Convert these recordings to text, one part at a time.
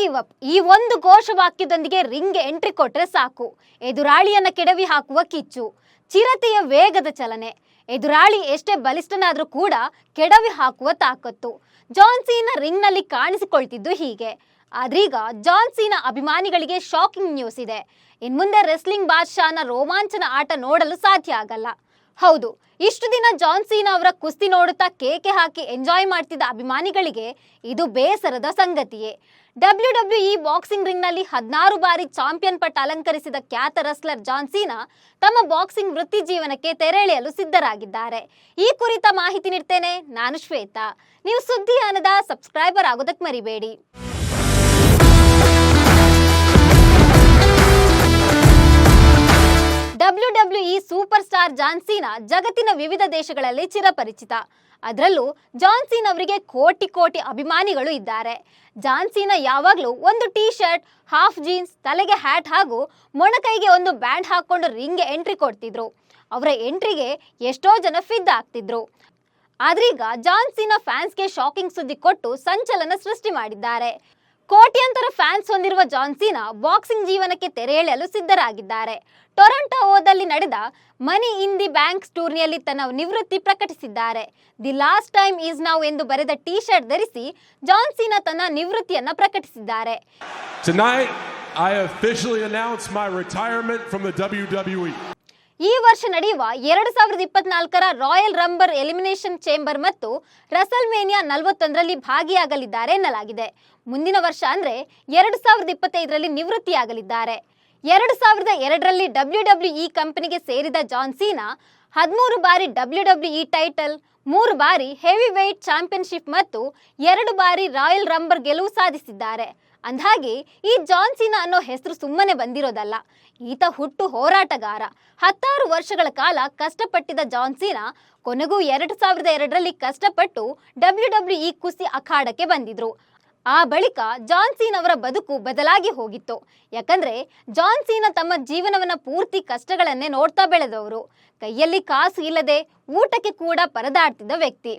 Give up. ಈ ಒಂದು ಘೋಷವಾಕ್ಯದೊಂದಿಗೆ ರಿಂಗ್ಗೆ entry ಕೊಟ್ರೆ ಸಾಕು. ಎದುರಾಳಿಯನ್ನ ಕೆಡವಿ ಹಾಕುವ ಕಿಚ್ಚು. ಚಿರತೆಯ ವೇಗದ ಚಲನೆ. ಎದುರಾಳಿ ಎಷ್ಟೇ ಬಲಿಷ್ಠನಾದ್ರೂ ಕೂಡ ಕೆಡವಿ ಹಾಕುವ ತಾಕತ್ತು. ಜಾನ್ಸೀನ ರಿಂಗ್ ರಿಂಗ್ನಲ್ಲಿ ಕಾಣಿಸಿಕೊಳ್ತಿದ್ದು ಹೀಗೆ. ಆದ್ರೀಗ ಜಾನ್ಸೀನ ಅಭಿಮಾನಿಗಳಿಗೆ ಶಾಕಿಂಗ್ ನ್ಯೂಸ್ ಇದೆ. ಇನ್ಮುಂದೆ ರೆಸ್ಲಿಂಗ್ ಬಾದ್ಶಾನ ರೋಮಾಂಚನ ಆಟ ನೋಡಲು ಸಾಧ್ಯ ಆಗಲ್ಲ. ಹೌದು, ಇಷ್ಟು ದಿನ ಜಾನ್ ಸೀನಾ ಅವರ ಕುಸ್ತಿ ನೋಡುತ್ತಾ ಕೇಕೆ ಹಾಕಿ ಎಂಜಾಯ್ ಮಾಡ್ತಿದ್ದ ಅಭಿಮಾನಿಗಳಿಗೆ ಇದು ಬೇಸರದ ಸಂಗತಿಯೇ. ಡಬ್ಲ್ಯೂ ಡಬ್ಲ್ಯೂ ಇ ಬಾಕ್ಸಿಂಗ್ ರಿಂಗ್ನಲ್ಲಿ ಹದಿನಾರು ಬಾರಿ ಚಾಂಪಿಯನ್ ಪಟ್ಟ ಅಲಂಕರಿಸಿದ ಖ್ಯಾತ ರಸ್ಲರ್ ಜಾನ್ ಸೀನಾ ತಮ್ಮ ಬಾಕ್ಸಿಂಗ್ ವೃತ್ತಿ ಜೀವನಕ್ಕೆ ತೆರೆಳೆಯಲು ಸಿದ್ಧರಾಗಿದ್ದಾರೆ. ಈ ಕುರಿತ ಮಾಹಿತಿ ನೀಡ್ತೇನೆ ನಾನು ಶ್ವೇತಾ. ನೀವು ಸುದ್ದಿಯಾನದ ಸಬ್ಸ್ಕ್ರೈಬರ್ ಆಗೋದಕ್ಕೆ ಮರಿಬೇಡಿ. W W E super star John Cena ಜಗತ್ತಿನ ವಿವಿಧ ದೇಶಗಳಲ್ಲಿ ಚಿರಪರಿಚಿತ. ಅದರಲ್ಲೂ ಜಾನ್ಸೀನ್ ಅವರಿಗೆ ಕೋಟಿ ಕೋಟಿ ಅಭಿಮಾನಿಗಳು ಇದ್ದಾರೆ. ಜಾನ್ಸೀನಾ ಯಾವಾಗಲೂ ಒಂದು ಟೀ ಶರ್ಟ್ ಹಾಫ್ ಜೀನ್ಸ್, ತಲೆಗೆ ಹ್ಯಾಟ್ ಹಾಗೂ ಮೊಣಕೈಗೆ ಒಂದು ಬ್ಯಾಂಡ್ ಹಾಕೊಂಡು ರಿಂಗ್ಗೆ ಎಂಟ್ರಿ ಕೊಡ್ತಿದ್ರು. ಅವರ ಎಂಟ್ರಿಗೆ ಎಷ್ಟೋ ಜನ ಫಿದ್ ಆಗ್ತಿದ್ರು. ಆದ್ರೀಗ ಜಾನ್ಸೀನಾ ಫ್ಯಾನ್ಸ್ಗೆ ಶಾಕಿಂಗ್ ಸುದ್ದಿ ಕೊಟ್ಟು ಸಂಚಲನ ಸೃಷ್ಟಿ ಮಾಡಿದ್ದಾರೆ. ಕೋಟ್ಯಾಂತರ ಫ್ಯಾನ್ಸ್ ಹೊಂದಿರುವ ಜಾನ್ ಸೀನಾ ಬಾಕ್ಸಿಂಗ್ ಜೀವನಕ್ಕೆ ತೆರೆ ಎಳೆಯಲು ಸಿದ್ಧರಾಗಿದ್ದಾರೆ ಟೊರಂಟೋದಲ್ಲಿ ನಡೆದ ಮನಿ ಇನ್ ದಿ ಬ್ಯಾಂಕ್ಸ್ ಟೂರ್ನಿಯಲ್ಲಿ ತನ್ನ ನಿವೃತ್ತಿ ಪ್ರಕಟಿಸಿದ್ದಾರೆ the last time is now ಎಂದು ಬರೆದ ಟಿ ಶರ್ಟ್ ಧರಿಸಿ ಜಾನ್ ಸೀನಾ ತನ್ನ ನಿವೃತ್ತಿಯನ್ನು ಪ್ರಕಟಿಸಿದ್ದಾರೆ I officially announce my retirement from the. WWE. ಈ ವರ್ಷ ನಡೆಯುವ ಎರಡು ಸಾವಿರದ ಇಪ್ಪತ್ನಾಲ್ಕರ ರಾಯಲ್ ರಂಬರ್ ಎಲಿಮಿನೇಷನ್ ಚೇಂಬರ್ ಮತ್ತು ರಸಲ್ಮೇನಿಯಾ ನಲವತ್ತೊಂದರಲ್ಲಿ ಭಾಗಿಯಾಗಲಿದ್ದಾರೆ ಎನ್ನಲಾಗಿದೆ. ಮುಂದಿನ ವರ್ಷ ಅಂದರೆ ಎರಡು ಸಾವಿರದ ಇಪ್ಪತ್ತೈದರಲ್ಲಿ ನಿವೃತ್ತಿಯಾಗಲಿದ್ದಾರೆ. ಎರಡು ಸಾವಿರದ ಎರಡರಲ್ಲಿ ಡಬ್ಲ್ಯೂ ಡಬ್ಲ್ಯೂ ಇ ಕಂಪನಿಗೆ ಸೇರಿದ ಜಾನ್ ಸೀನಾ ಹದಿಮೂರು ಬಾರಿ ಡಬ್ಲ್ಯೂ ಡಬ್ಲ್ಯೂ ಇ ಟೈಟಲ್, ಮೂರು ಬಾರಿ ಹೆವಿ ವೆಯ್ಟ್ ಚಾಂಪಿಯನ್ಶಿಪ್ ಮತ್ತು ಎರಡು ಬಾರಿ ರಾಯಲ್ ರಂಬರ್ ಗೆಲುವು ಸಾಧಿಸಿದ್ದಾರೆ. ಅಂದ್ಹಾಗೆ ಈ ಜಾನ್ಸಿನ ಸೀನಾ ಅನ್ನೋ ಹೆಸರು ಸುಮ್ಮನೆ ಬಂದಿರೋದಲ್ಲ. ಈತ ಹುಟ್ಟು ಹೋರಾಟಗಾರ. ಹತ್ತಾರು ವರ್ಷಗಳ ಕಾಲ ಕಷ್ಟಪಟ್ಟಿದ್ದ ಜಾನ್ಸಿನ ಸೀನಾ ಕೊನೆಗೂ ಎರಡು ಸಾವಿರದ ಎರಡರಲ್ಲಿ ಕಷ್ಟಪಟ್ಟು ಡಬ್ಲ್ಯೂ ಡಬ್ಲ್ಯೂ ಇ ಕುಸ್ತಿ ಅಖಾಡಕ್ಕೆ ಬಂದಿದ್ರು. ಆ ಬಳಿಕ ಜಾನ್ಸೀನ್ ಅವರ ಬದುಕು ಬದಲಾಗಿ ಹೋಗಿತ್ತು. ಯಾಕಂದ್ರೆ ಜಾನ್ಸೀನ ತಮ್ಮ ಜೀವನವನ್ನ ಪೂರ್ತಿ ಕಷ್ಟಗಳನ್ನೇ ನೋಡ್ತಾ ಬೆಳೆದವರು. ಕೈಯಲ್ಲಿ ಕಾಸು ಇಲ್ಲದೆ ಊಟಕ್ಕೆ ಕೂಡ ಪರದಾಡ್ತಿದ್ದ ವ್ಯಕ್ತಿ.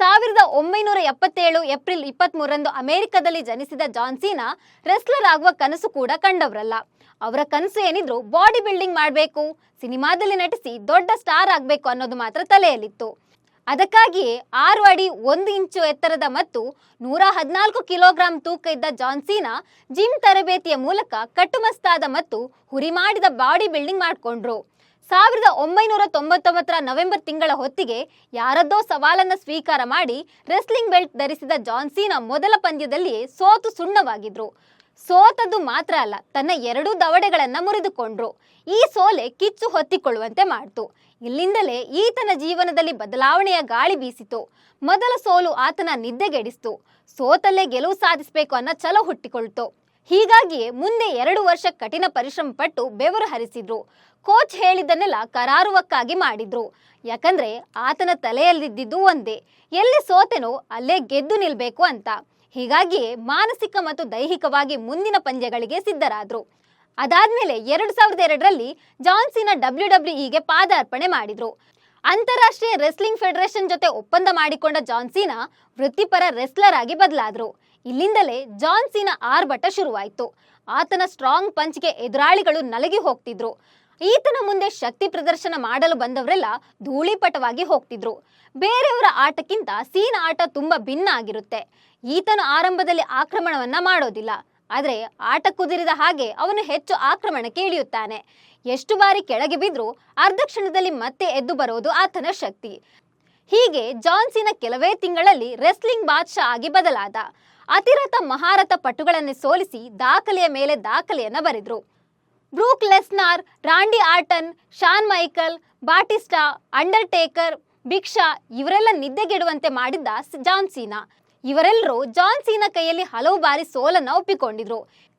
ಸಾವಿರದ ಒಂಬೈನೂರ ಎಪ್ಪತ್ತೇಳು ಏಪ್ರಿಲ್ ಇಪ್ಪತ್ಮೂರರಂದು ಅಮೆರಿಕದಲ್ಲಿ ಜನಿಸಿದ ಜಾನ್ ಸೀನಾ ರೆಸ್ಲರ್ ಆಗುವ ಕನಸು ಕೂಡ ಕಂಡವರಲ್ಲ. ಅವರ ಕನಸು ಏನಿದ್ರು ಬಾಡಿ ಬಿಲ್ಡಿಂಗ್ ಮಾಡಬೇಕು, ಸಿನಿಮಾದಲ್ಲಿ ನಟಿಸಿ ದೊಡ್ಡ ಸ್ಟಾರ್ ಆಗಬೇಕು ಅನ್ನೋದು ಮಾತ್ರ ತಲೆಯಲ್ಲಿತ್ತು. ಅದಕ್ಕಾಗಿಯೇ ಆರು ಅಡಿ ಒಂದು ಇಂಚು ಎತ್ತರದ ಮತ್ತು ನೂರ ಹದಿನಾಲ್ಕು ಕಿಲೋಗ್ರಾಂ ತೂಕ ಇದ್ದ ಜಾನ್ ಸೀನಾ ಜಿಮ್ ತರಬೇತಿಯ ಮೂಲಕ ಕಟ್ಟುಮಸ್ತಾದ ಮತ್ತು ಹುರಿ ಮಾಡಿದ ಬಾಡಿ ಬಿಲ್ಡಿಂಗ್ ಮಾಡಿಕೊಂಡ್ರು. ಸಾವಿರದ ಒಂಬೈನೂರ ತೊಂಬತ್ತೊಂಬತ್ತರ ನವೆಂಬರ್ ತಿಂಗಳ ಹೊತ್ತಿಗೆ ಯಾರದ್ದೋ ಸವಾಲನ್ನು ಸ್ವೀಕಾರ ಮಾಡಿ ರೆಸ್ಲಿಂಗ್ ಬೆಲ್ಟ್ ಧರಿಸಿದ ಜಾನ್ಸೀನ ಮೊದಲ ಪಂದ್ಯದಲ್ಲಿಯೇ ಸೋತು ಸುಣ್ಣವಾಗಿದ್ರು. ಸೋತದ್ದು ಮಾತ್ರ ಅಲ್ಲ, ತನ್ನ ಎರಡೂ ದವಡೆಗಳನ್ನು ಮುರಿದುಕೊಂಡ್ರು. ಈ ಸೋಲೆ ಕಿಚ್ಚು ಹೊತ್ತಿಕೊಳ್ಳುವಂತೆ ಮಾಡ್ತು. ಇಲ್ಲಿಂದಲೇ ಈತನ ಜೀವನದಲ್ಲಿ ಬದಲಾವಣೆಯ ಗಾಳಿ ಬೀಸಿತು. ಮೊದಲ ಸೋಲು ಆತನ ನಿದ್ದೆಗೆಡಿಸ್ತು. ಸೋತಲ್ಲೇ ಗೆಲುವು ಸಾಧಿಸಬೇಕು ಅನ್ನೋ ಛಲ ಹುಟ್ಟಿಕೊಳ್ತು. ಹೀಗಾಗಿಯೇ ಮುಂದೆ ಎರಡು ವರ್ಷ ಕಠಿಣ ಪರಿಶ್ರಮ ಪಟ್ಟು ಬೆವರು ಹರಿಸಿದ್ರು. ಕೋಚ್ ಹೇಳಿದ್ದನ್ನೆಲ್ಲ ಕರಾರುವಕ್ಕಾಗಿ ಮಾಡಿದ್ರು. ಯಾಕಂದ್ರೆ ಆತನ ತಲೆಯಲ್ಲಿದ್ದಿದ್ದು ಒಂದೇ. ಎಲ್ಲಿ ಸೋತೆನೋ ಅಲ್ಲೇ ಗೆದ್ದು ನಿಲ್ಬೇಕು ಅಂತ. ಹೀಗಾಗಿಯೇ ಮಾನಸಿಕ ಮತ್ತು ದೈಹಿಕವಾಗಿ ಮುಂದಿನ ಪಂದ್ಯಗಳಿಗೆ ಸಿದ್ಧರಾದ್ರು. ಅದಾದ್ಮೇಲೆ ಎರಡು ಸಾವಿರದ ಎರಡರಲ್ಲಿ ಜಾನ್ಸಿನ ಡಬ್ಲ್ಯೂ ಡಬ್ಲ್ಯೂ ಇಗೆ ಪಾದಾರ್ಪಣೆ ಮಾಡಿದ್ರು. ಅಂತಾರಾಷ್ಟ್ರೀಯ ರೆಸ್ಲಿಂಗ್ ಫೆಡರೇಷನ್ ಜೊತೆ ಒಪ್ಪಂದ ಮಾಡಿಕೊಂಡ ಜಾನ್ಸೀನಾ ವೃತ್ತಿಪರ ರೆಸ್ಲರ್ ಆಗಿ ಬದಲಾದ್ರು. ಇಲ್ಲಿಂದಲೇ ಜಾನ್ಸೀನ ಆರ್ಭಟ ಶುರುವಾಯಿತು. ಆತನ ಸ್ಟ್ರಾಂಗ್ ಪಂಚ್ಗೆ ಎದುರಾಳಿಗಳು ನಲಗಿ ಹೋಗ್ತಿದ್ರು. ಈತನ ಮುಂದೆ ಶಕ್ತಿ ಪ್ರದರ್ಶನ ಮಾಡಲು ಬಂದವರೆಲ್ಲ ಧೂಳಿಪಟವಾಗಿ ಹೋಗ್ತಿದ್ರು. ಬೇರೆಯವರ ಆಟಕ್ಕಿಂತ ಸೀನ ಆಟ ತುಂಬಾ ಭಿನ್ನ ಆಗಿರುತ್ತೆ. ಈತನು ಆರಂಭದಲ್ಲಿ ಆಕ್ರಮಣವನ್ನ ಮಾಡೋದಿಲ್ಲ. ಆದರೆ ಆಟ ಕುದುರಿದ ಹಾಗೆ ಅವನು ಹೆಚ್ಚು ಆಕ್ರಮಣಕ್ಕೆ ಇಳಿಯುತ್ತಾನೆ. ಎಷ್ಟು ಬಾರಿ ಕೆಳಗೆ ಬಿದ್ದರೂ ಅರ್ಧ ಕ್ಷಣದಲ್ಲಿ ಮತ್ತೆ ಎದ್ದು ಬರೋದು ಆತನ ಶಕ್ತಿ. ಹೀಗೆ ಜಾನ್ಸಿನ ಕೆಲವೇ ತಿಂಗಳಲ್ಲಿ ರೆಸ್ಲಿಂಗ್ ಬಾದ್ಶಾ ಆಗಿ ಬದಲಾದ. ಅತಿರಥ ಮಹಾರಥ ಪಟುಗಳನ್ನು ಸೋಲಿಸಿ ದಾಖಲೆಯ ಮೇಲೆ ದಾಖಲೆಯನ್ನು ಬರೆದ್ರು. Brock Lesnar, Randy Orton, Shawn Michael, Batista, Undertaker, ಭಿಕ್ಷಾ ಇವರೆಲ್ಲ ನಿದ್ದೆಗೆಡುವಂತೆ ಮಾಡಿದ್ದ ಜಾನ್ಸೀನಾ. ಜಾನ್ ಸೀನಾ ಇವರೆಲ್ಲರೂ ಜಾನ್ ಸೀನಾ ಕೈಯಲ್ಲಿ ಹಲವು ಬಾರಿ ಸೋಲನ್ನ ಒಪ್ಪಿಕೊಂಡಿದ್ರು.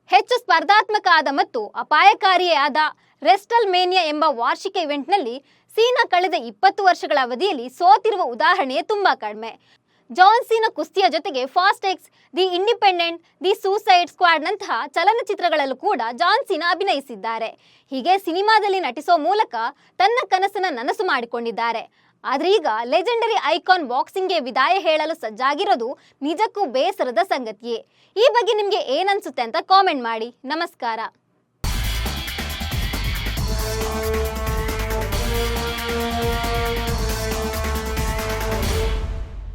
ಹೆಚ್ಚು ಸ್ಪರ್ಧಾತ್ಮಕ ಆದ ಮತ್ತು ಅಪಾಯಕಾರಿಯೇ ಆದ ರೆಸ್ಟಲ್ ಮೇನಿಯಾ ಎಂಬ ವಾರ್ಷಿಕ ಇವೆಂಟ್ನಲ್ಲಿ ಸೀನಾ ಕಳೆದ ಇಪ್ಪತ್ತು ವರ್ಷಗಳ ಅವಧಿಯಲ್ಲಿ ಸೋತಿರುವ ಉದಾಹರಣೆಯೇ ತುಂಬಾ ಕಡಿಮೆ. ಜಾನ್ ಸೀನಾ ಕುಸ್ತಿಯ ಜೊತೆಗೆ Fast X the Independent the Suicide Squad ನಂತಹ ಚಲನಚಿತ್ರಗಳಲ್ಲೂ ಕೂಡ ಜಾನ್ ಸೀನಾ ಅಭಿನಯಿಸಿದ್ದಾರೆ. ಹೀಗೆ ಸಿನಿಮಾದಲ್ಲಿ ನಟಿಸೋ ಮೂಲಕ ತನ್ನ ಕನಸನ್ನ ನನಸು ಮಾಡಿಕೊಂಡಿದ್ದಾರೆ. ಆದ್ರೆ ಈಗ ಲೆಜೆಂಡರಿ ಐಕಾನ್ ಬಾಕ್ಸಿಂಗ್ಗೆ ವಿದಾಯ ಹೇಳಲು ಸಜ್ಜಾಗಿರೋದು ನಿಜಕ್ಕೂ ಬೇಸರದ ಸಂಗತಿಯೇ. ಈ ಬಗ್ಗೆ ನಿಮಗೆ ಏನನ್ಸುತ್ತೆ ಅಂತ ಕಾಮೆಂಟ್ ಮಾಡಿ. ನಮಸ್ಕಾರ.